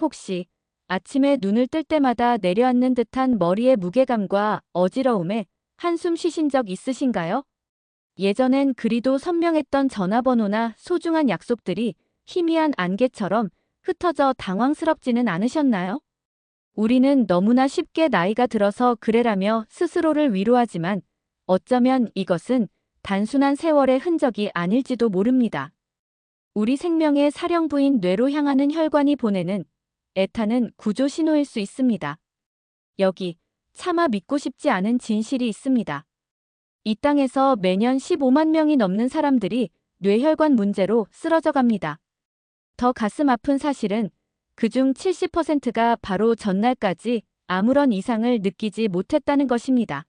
혹시 아침에 눈을 뜰 때마다 내려앉는 듯한 머리의 무게감과 어지러움에 한숨 쉬신 적 있으신가요? 예전엔 그리도 선명했던 전화번호나 소중한 약속들이 희미한 안개처럼 흩어져 당황스럽지는 않으셨나요? 우리는 너무나 쉽게 나이가 들어서 그래라며 스스로를 위로하지만 어쩌면 이것은 단순한 세월의 흔적이 아닐지도 모릅니다. 우리 생명의 사령부인 뇌로 향하는 혈관이 보내는 애타는 구조 신호일 수 있습니다. 여기 차마 믿고 싶지 않은 진실이 있습니다. 이 땅에서 매년 15만 명이 넘는 사람들이 뇌혈관 문제로 쓰러져 갑니다. 더 가슴 아픈 사실은 그중 70%가 바로 전날까지 아무런 이상을 느끼지 못했다는 것입니다.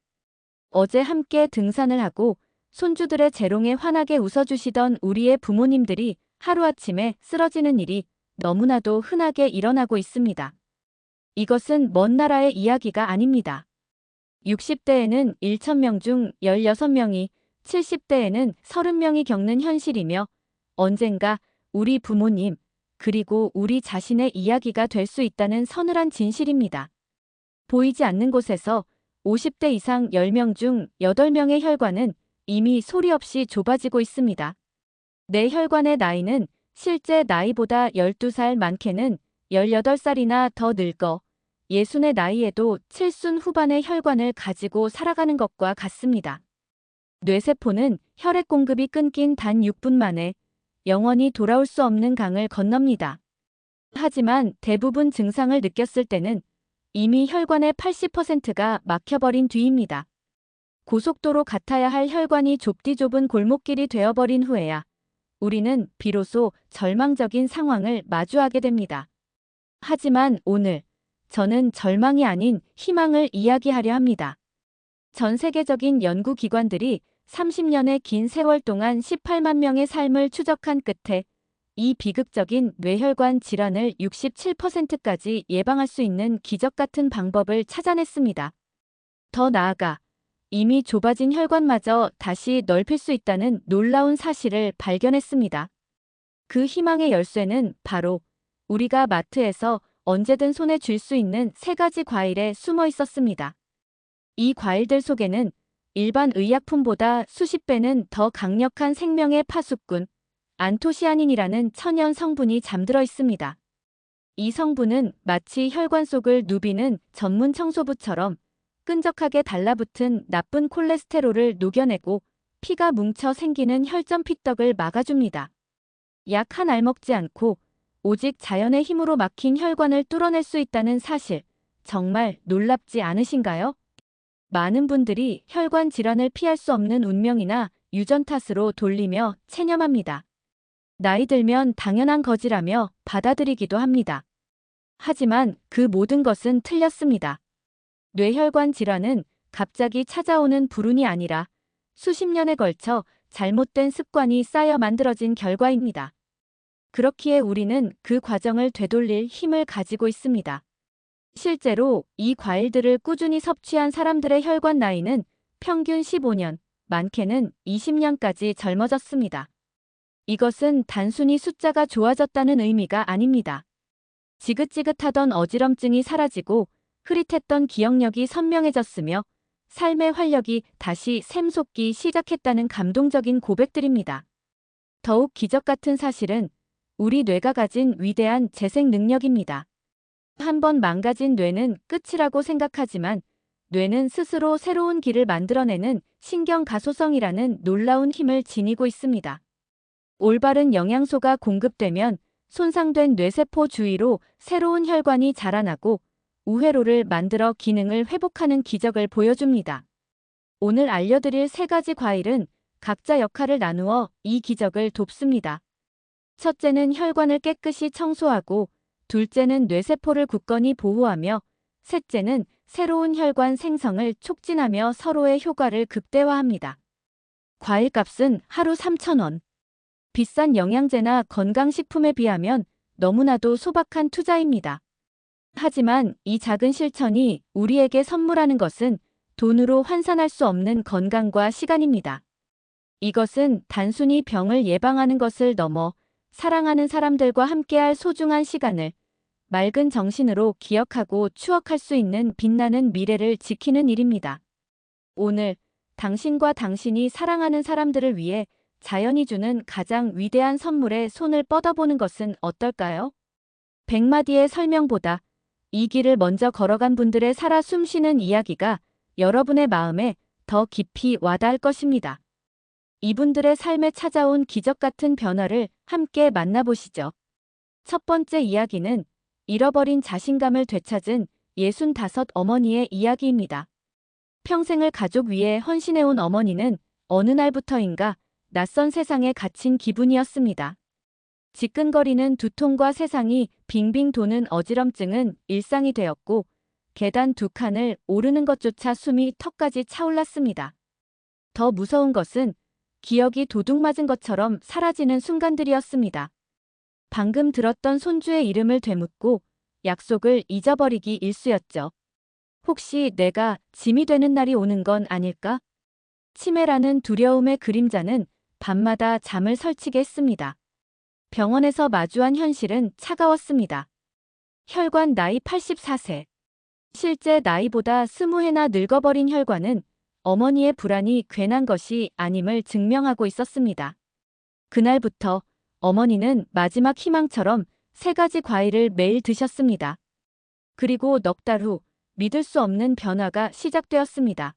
어제 함께 등산을 하고 손주들의 재롱에 환하게 웃어주시던 우리의 부모님들이 하루아침에 쓰러지는 일이 너무나도 흔하게 일어나고 있습니다. 이것은 먼 나라의 이야기가 아닙니다. 60대에는 1천명 중 16명이, 70대에는 30명이 겪는 현실이며 언젠가 우리 부모님, 그리고 우리 자신의 이야기가 될 수 있다는 서늘한 진실입니다. 보이지 않는 곳에서 50대 이상 10명 중 8명의 혈관은 이미 소리 없이 좁아지고 있습니다. 내 혈관의 나이는 실제 나이보다 12살 많게는 18살이나 더 늙어 예순의 나이에도 칠순 후반의 혈관을 가지고 살아가는 것과 같습니다. 뇌세포는 혈액 공급이 끊긴 단 6분 만에 영원히 돌아올 수 없는 강을 건넙니다. 하지만 대부분 증상을 느꼈을 때는 이미 혈관의 80%가 막혀버린 뒤입니다. 고속도로 같아야 할 혈관이 좁디 좁은 골목길이 되어버린 후에야 우리는 비로소 절망적인 상황을 마주하게 됩니다. 하지만 오늘 저는 절망이 아닌 희망을 이야기하려 합니다. 전 세계적인 연구기관들이 30년의 긴 세월 동안 18만 명의 삶을 추적한 끝에 이 비극적인 뇌혈관 질환을 67%까지 예방할 수 있는 기적 같은 방법을 찾아냈습니다. 더 나아가 이미 좁아진 혈관마저 다시 넓힐 수 있다는 놀라운 사실을 발견했습니다. 그 희망의 열쇠는 바로 우리가 마트에서 언제든 손에 쥘 수 있는 세 가지 과일에 숨어 있었습니다. 이 과일들 속에는 일반 의약품보다 수십 배는 더 강력한 생명의 파수꾼, 안토시아닌이라는 천연 성분이 잠들어 있습니다. 이 성분은 마치 혈관 속을 누비는 전문 청소부처럼 끈적하게 달라붙은 나쁜 콜레스테롤을 녹여내고 피가 뭉쳐 생기는 혈전 피떡을 막아줍니다. 약 한 알 먹지 않고 오직 자연의 힘으로 막힌 혈관을 뚫어낼 수 있다는 사실, 정말 놀랍지 않으신가요? 많은 분들이 혈관 질환을 피할 수 없는 운명이나 유전 탓으로 돌리며 체념합니다. 나이 들면 당연한 거지라며 받아들이기도 합니다. 하지만 그 모든 것은 틀렸습니다. 뇌혈관 질환은 갑자기 찾아오는 불운이 아니라 수십 년에 걸쳐 잘못된 습관이 쌓여 만들어진 결과입니다. 그렇기에 우리는 그 과정을 되돌릴 힘을 가지고 있습니다. 실제로 이 과일들을 꾸준히 섭취한 사람들의 혈관 나이는 평균 15년, 많게는 20년까지 젊어졌습니다. 이것은 단순히 숫자가 좋아졌다는 의미가 아닙니다. 지긋지긋하던 어지럼증이 사라지고 흐릿했던 기억력이 선명해졌으며 삶의 활력이 다시 샘솟기 시작했다는 감동적인 고백들입니다. 더욱 기적 같은 사실은 우리 뇌가 가진 위대한 재생 능력입니다. 한번 망가진 뇌는 끝이라고 생각하지만 뇌는 스스로 새로운 길을 만들어내는 신경 가소성이라는 놀라운 힘을 지니고 있습니다. 올바른 영양소가 공급되면 손상된 뇌세포 주위로 새로운 혈관이 자라나고 우회로를 만들어 기능을 회복하는 기적을 보여줍니다. 오늘 알려드릴 세 가지 과일은 각자 역할을 나누어 이 기적을 돕습니다. 첫째는 혈관을 깨끗이 청소하고 둘째는 뇌세포를 굳건히 보호하며 셋째는 새로운 혈관 생성을 촉진하며 서로의 효과를 극대화합니다. 과일값은 하루 3,000원. 비싼 영양제나 건강식품에 비하면 너무나도 소박한 투자입니다. 하지만 이 작은 실천이 우리에게 선물하는 것은 돈으로 환산할 수 없는 건강과 시간입니다. 이것은 단순히 병을 예방하는 것을 넘어 사랑하는 사람들과 함께할 소중한 시간을 맑은 정신으로 기억하고 추억할 수 있는 빛나는 미래를 지키는 일입니다. 오늘 당신과 당신이 사랑하는 사람들을 위해 자연이 주는 가장 위대한 선물에 손을 뻗어보는 것은 어떨까요? 백마디의 설명보다 이 길을 먼저 걸어간 분들의 살아 숨쉬는 이야기가 여러분의 마음에 더 깊이 와닿을 것입니다. 이분들의 삶에 찾아온 기적 같은 변화를 함께 만나보시죠. 첫 번째 이야기는 잃어버린 자신감을 되찾은 65 어머니의 이야기입니다. 평생을 가족 위해 헌신해온 어머니는 어느 날부터인가 낯선 세상에 갇힌 기분이었습니다. 지끈거리는 두통과 세상이 빙빙 도는 어지럼증은 일상이 되었고 계단 두 칸을 오르는 것조차 숨이 턱까지 차올랐습니다. 더 무서운 것은 기억이 도둑 맞은 것처럼 사라지는 순간들이었습니다. 방금 들었던 손주의 이름을 되묻고 약속을 잊어버리기 일쑤였죠. 혹시 내가 짐이 되는 날이 오는 건 아닐까? 치매라는 두려움의 그림자는 밤마다 잠을 설치게 했습니다. 병원에서 마주한 현실은 차가웠습니다. 혈관 나이 84세. 실제 나이보다 20해나 늙어버린 혈관은 어머니의 불안이 괜한 것이 아님을 증명하고 있었습니다. 그날부터 어머니는 마지막 희망처럼 세 가지 과일을 매일 드셨습니다. 그리고 넉 달 후 믿을 수 없는 변화가 시작되었습니다.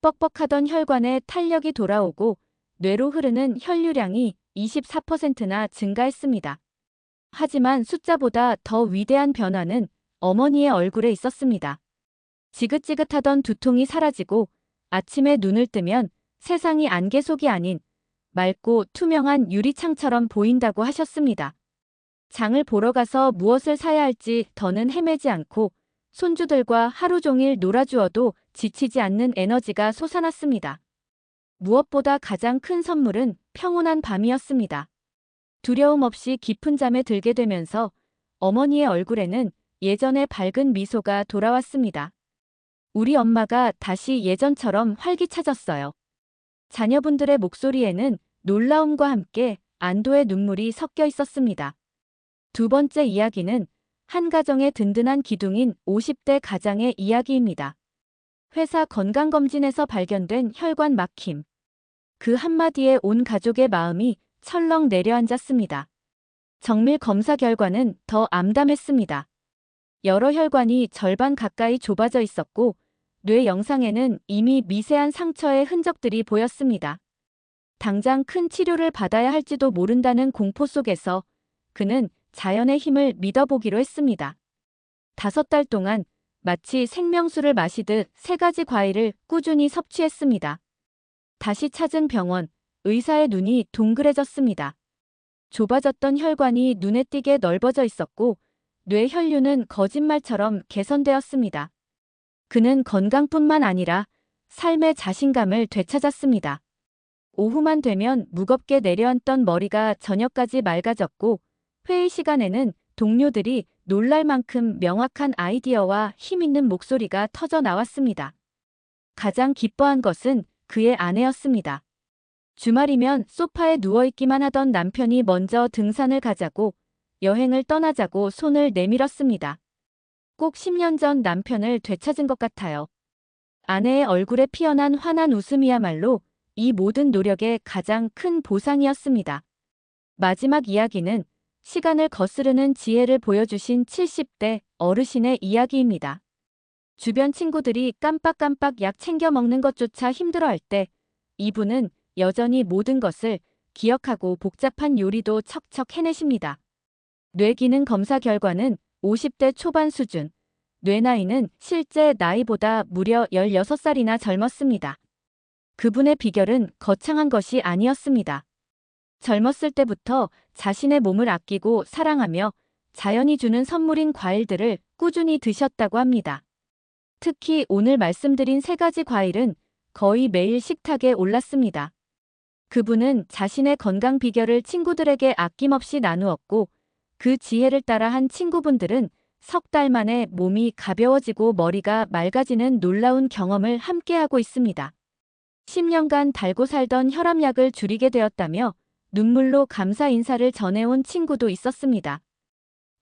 뻑뻑하던 혈관에 탄력이 돌아오고 뇌로 흐르는 혈류량이 24%나 증가했습니다. 하지만 숫자보다 더 위대한 변화는 어머니의 얼굴에 있었습니다. 지긋지긋하던 두통이 사라지고 아침에 눈을 뜨면 세상이 안개 속이 아닌 맑고 투명한 유리창처럼 보인다고 하셨습니다. 장을 보러 가서 무엇을 사야 할지 더는 헤매지 않고 손주들과 하루 종일 놀아주어도 지치지 않는 에너지가 솟아났습니다. 무엇보다 가장 큰 선물은 평온한 밤이었습니다. 두려움 없이 깊은 잠에 들게 되면서 어머니의 얼굴에는 예전의 밝은 미소가 돌아왔습니다. 우리 엄마가 다시 예전처럼 활기차졌어요. 자녀분들의 목소리에는 놀라움과 함께 안도의 눈물이 섞여 있었습니다. 두 번째 이야기는 한 가정의 든든한 기둥인 50대 가장의 이야기입니다. 회사 건강검진에서 발견된 혈관 막힘. 그 한마디에 온 가족의 마음이 철렁 내려앉았습니다. 정밀 검사 결과는 더 암담했습니다. 여러 혈관이 절반 가까이 좁아져 있었고 뇌 영상에는 이미 미세한 상처의 흔적들이 보였습니다. 당장 큰 치료를 받아야 할지도 모른다는 공포 속에서 그는 자연의 힘을 믿어보기로 했습니다. 다섯 달 동안 마치 생명수를 마시듯 세 가지 과일을 꾸준히 섭취했습니다. 다시 찾은 병원, 의사의 눈이 동그래졌습니다. 좁아졌던 혈관이 눈에 띄게 넓어져 있었고 뇌 혈류는 거짓말처럼 개선되었습니다. 그는 건강뿐만 아니라 삶의 자신감을 되찾았습니다. 오후만 되면 무겁게 내려앉던 머리가 저녁까지 맑아졌고 회의 시간에는 동료들이 놀랄 만큼 명확한 아이디어와 힘있는 목소리가 터져 나왔습니다. 가장 기뻐한 것은 그의 아내였습니다. 주말이면 소파에 누워있기만 하던 남편이 먼저 등산을 가자고 여행을 떠나자고 손을 내밀었습니다. 꼭 10년 전 남편을 되찾은 것 같아요. 아내의 얼굴에 피어난 환한 웃음이야말로 이 모든 노력의 가장 큰 보상이었습니다. 마지막 이야기는 시간을 거스르는 지혜를 보여주신 70대 어르신의 이야기입니다. 주변 친구들이 깜빡깜빡 약 챙겨 먹는 것조차 힘들어할 때 이분은 여전히 모든 것을 기억하고 복잡한 요리도 척척 해내십니다. 뇌기능 검사 결과는 50대 초반 수준, 뇌 나이는 실제 나이보다 무려 16살이나 젊었습니다. 그분의 비결은 거창한 것이 아니었습니다. 젊었을 때부터 자신의 몸을 아끼고 사랑하며 자연이 주는 선물인 과일들을 꾸준히 드셨다고 합니다. 특히 오늘 말씀드린 세 가지 과일은 거의 매일 식탁에 올랐습니다. 그분은 자신의 건강 비결을 친구들에게 아낌없이 나누었고 그 지혜를 따라 한 친구분들은 석 달 만에 몸이 가벼워지고 머리가 맑아지는 놀라운 경험을 함께하고 있습니다. 10년간 달고 살던 혈압약을 줄이게 되었다며 눈물로 감사 인사를 전해온 친구도 있었습니다.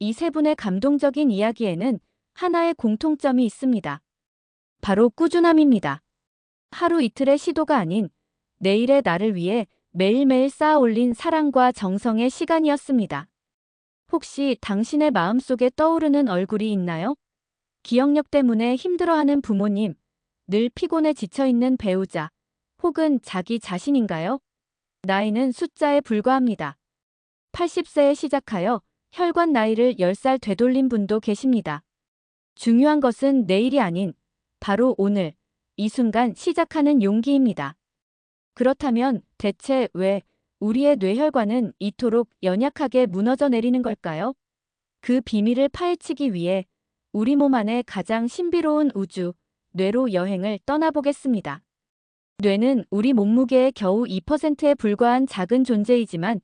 이 세 분의 감동적인 이야기에는 하나의 공통점이 있습니다. 바로 꾸준함입니다. 하루 이틀의 시도가 아닌 내일의 나를 위해 매일매일 쌓아 올린 사랑과 정성의 시간이었습니다. 혹시 당신의 마음속에 떠오르는 얼굴이 있나요? 기억력 때문에 힘들어하는 부모님, 늘 피곤해 지쳐있는 배우자, 혹은 자기 자신인가요? 나이는 숫자에 불과합니다. 80세에 시작하여 혈관 나이를 10살 되돌린 분도 계십니다. 중요한 것은 내일이 아닌 바로 오늘, 이 순간 시작하는 용기입니다. 그렇다면 대체 왜 우리의 뇌혈관은 이토록 연약하게 무너져 내리는 걸까요? 그 비밀을 파헤치기 위해 우리 몸 안의 가장 신비로운 우주, 뇌로 여행을 떠나보겠습니다. 뇌는 우리 몸무게의 겨우 2%에 불과한 작은 존재이지만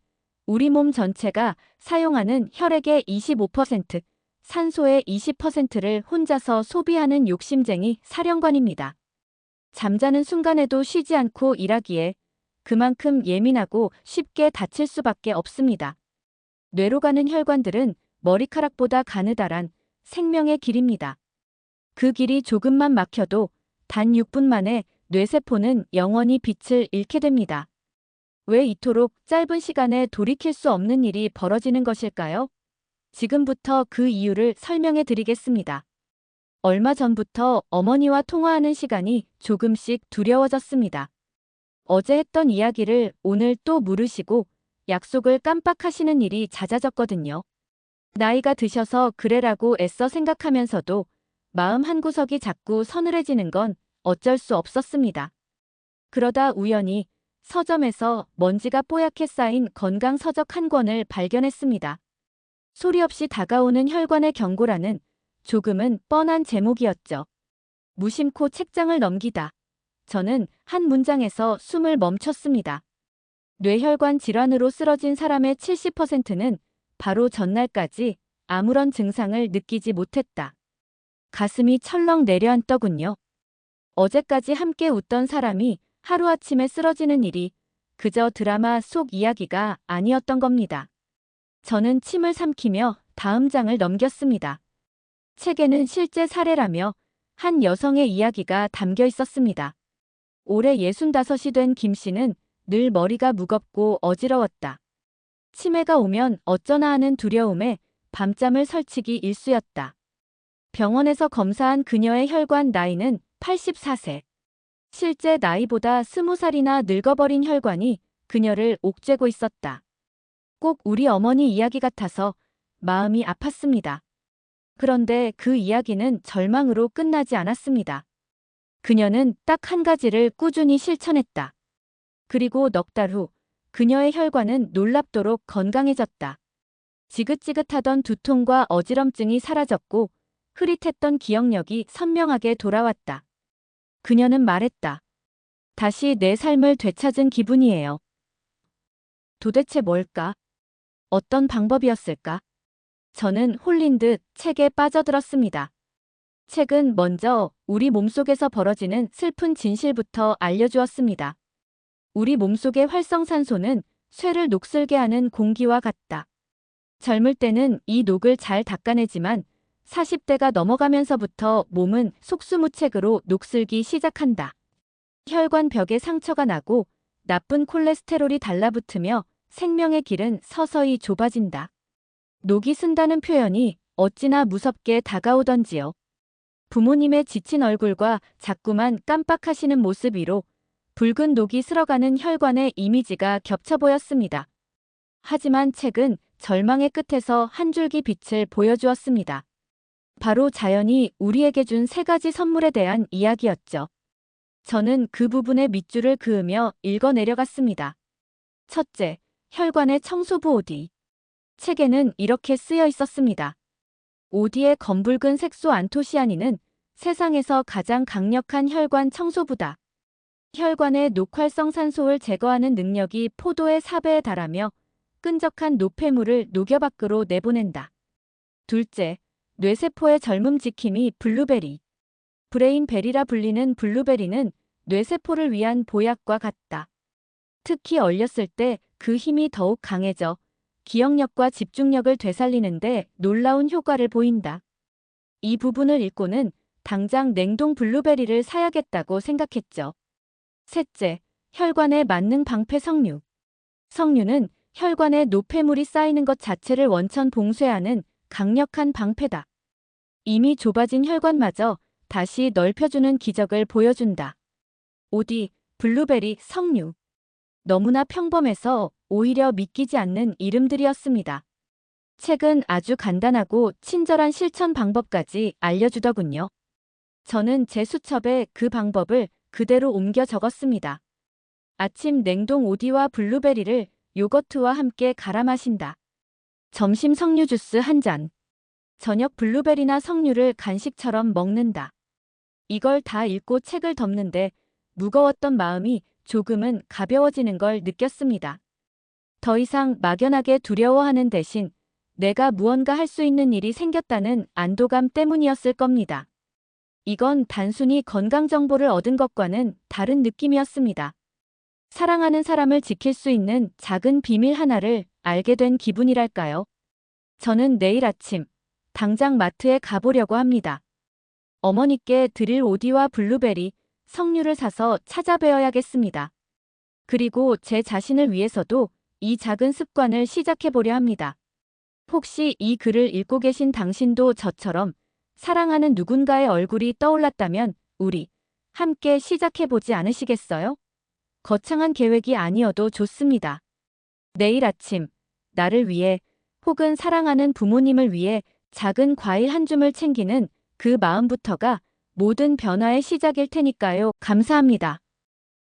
우리 몸 전체가 사용하는 혈액의 25%, 산소의 20%를 혼자서 소비하는 욕심쟁이 사령관입니다. 잠자는 순간에도 쉬지 않고 일하기에 그만큼 예민하고 쉽게 다칠 수밖에 없습니다. 뇌로 가는 혈관들은 머리카락보다 가느다란 생명의 길입니다. 그 길이 조금만 막혀도 단 6분 만에 뇌세포는 영원히 빛을 잃게 됩니다. 왜 이토록 짧은 시간에 돌이킬 수 없는 일이 벌어지는 것일까요? 지금부터 그 이유를 설명해 드리겠습니다. 얼마 전부터 어머니와 통화하는 시간이 조금씩 두려워졌습니다. 어제 했던 이야기를 오늘 또 물으시고 약속을 깜빡하시는 일이 잦아졌거든요. 나이가 드셔서 그래라고 애써 생각하면서도 마음 한구석이 자꾸 서늘해지는 건 어쩔 수 없었습니다. 그러다 우연히 서점에서 먼지가 뽀얗게 쌓인 건강 서적 한 권을 발견했습니다. 소리 없이 다가오는 혈관의 경고라는 조금은 뻔한 제목이었죠. 무심코 책장을 넘기다. 저는 한 문장에서 숨을 멈췄습니다. 뇌혈관 질환으로 쓰러진 사람의 70%는 바로 전날까지 아무런 증상을 느끼지 못했다. 가슴이 철렁 내려앉더군요. 어제까지 함께 웃던 사람이 하루아침에 쓰러지는 일이 그저 드라마 속 이야기가 아니었던 겁니다. 저는 침을 삼키며 다음 장을 넘겼습니다. 책에는 실제 사례라며 한 여성의 이야기가 담겨 있었습니다. 올해 65이 된 김 씨는 늘 머리가 무겁고 어지러웠다. 치매가 오면 어쩌나 하는 두려움에 밤잠을 설치기 일쑤였다. 병원에서 검사한 그녀의 혈관 나이는 84세. 실제 나이보다 20살이나 늙어버린 혈관이 그녀를 옥죄고 있었다. 꼭 우리 어머니 이야기 같아서 마음이 아팠습니다. 그런데 그 이야기는 절망으로 끝나지 않았습니다. 그녀는 딱 한 가지를 꾸준히 실천했다. 그리고 넉 달 후 그녀의 혈관은 놀랍도록 건강해졌다. 지긋지긋하던 두통과 어지럼증이 사라졌고 흐릿했던 기억력이 선명하게 돌아왔다. 그녀는 말했다. 다시 내 삶을 되찾은 기분이에요. 도대체 뭘까? 어떤 방법이었을까? 저는 홀린 듯 책에 빠져들었습니다. 책은 먼저 우리 몸속에서 벌어지는 슬픈 진실부터 알려주었습니다. 우리 몸속의 활성산소는 쇠를 녹슬게 하는 공기와 같다. 젊을 때는 이 녹을 잘 닦아내지만 40대가 넘어가면서부터 몸은 속수무책으로 녹슬기 시작한다. 혈관 벽에 상처가 나고 나쁜 콜레스테롤이 달라붙으며 생명의 길은 서서히 좁아진다. 녹이 쓴다는 표현이 어찌나 무섭게 다가오던지요. 부모님의 지친 얼굴과 자꾸만 깜빡하시는 모습 위로 붉은 녹이 쓸어가는 혈관의 이미지가 겹쳐 보였습니다. 하지만 책은 절망의 끝에서 한 줄기 빛을 보여주었습니다. 바로 자연이 우리에게 준 세 가지 선물에 대한 이야기였죠. 저는 그 부분의 밑줄을 그으며 읽어 내려갔습니다. 첫째, 혈관의 청소부 오디. 책에는 이렇게 쓰여 있었습니다. 오디의 검붉은 색소 안토시아닌은 세상에서 가장 강력한 혈관 청소부다. 혈관의 녹활성 산소를 제거하는 능력이 포도의 4배에 달하며 끈적한 노폐물을 녹여 밖으로 내보낸다. 둘째, 뇌세포의 젊음 지킴이 블루베리. 브레인베리라 불리는 블루베리는 뇌세포를 위한 보약과 같다. 특히 얼렸을 때 그 힘이 더욱 강해져 기억력과 집중력을 되살리는데 놀라운 효과를 보인다. 이 부분을 읽고는 당장 냉동 블루베리를 사야겠다고 생각했죠. 셋째, 혈관의 만능 방패 석류. 석류는 혈관에 노폐물이 쌓이는 것 자체를 원천 봉쇄하는 강력한 방패다. 이미 좁아진 혈관마저 다시 넓혀주는 기적을 보여준다. 오디, 블루베리, 석류. 너무나 평범해서 오히려 믿기지 않는 이름들이었습니다. 책은 아주 간단하고 친절한 실천 방법까지 알려주더군요. 저는 제 수첩에 그 방법을 그대로 옮겨 적었습니다. 아침 냉동 오디와 블루베리를 요거트와 함께 갈아 마신다. 점심 석류 주스 한 잔. 저녁 블루베리나 석류를 간식처럼 먹는다. 이걸 다 읽고 책을 덮는데 무거웠던 마음이 조금은 가벼워지는 걸 느꼈습니다. 더 이상 막연하게 두려워하는 대신 내가 무언가 할 수 있는 일이 생겼다는 안도감 때문이었을 겁니다. 이건 단순히 건강 정보를 얻은 것과는 다른 느낌이었습니다. 사랑하는 사람을 지킬 수 있는 작은 비밀 하나를 알게 된 기분이랄까요. 저는 내일 아침 당장 마트에 가보려고 합니다. 어머니께 드릴 오디와 블루베리, 석류를 사서 찾아뵈어야겠습니다. 그리고 제 자신을 위해서도 이 작은 습관을 시작해보려 합니다. 혹시 이 글을 읽고 계신 당신도 저처럼 사랑하는 누군가의 얼굴이 떠올랐다면 우리 함께 시작해보지 않으시겠어요? 거창한 계획이 아니어도 좋습니다. 내일 아침, 나를 위해 혹은 사랑하는 부모님을 위해 작은 과일 한 줌을 챙기는 그 마음부터가 모든 변화의 시작일 테니까요. 감사합니다.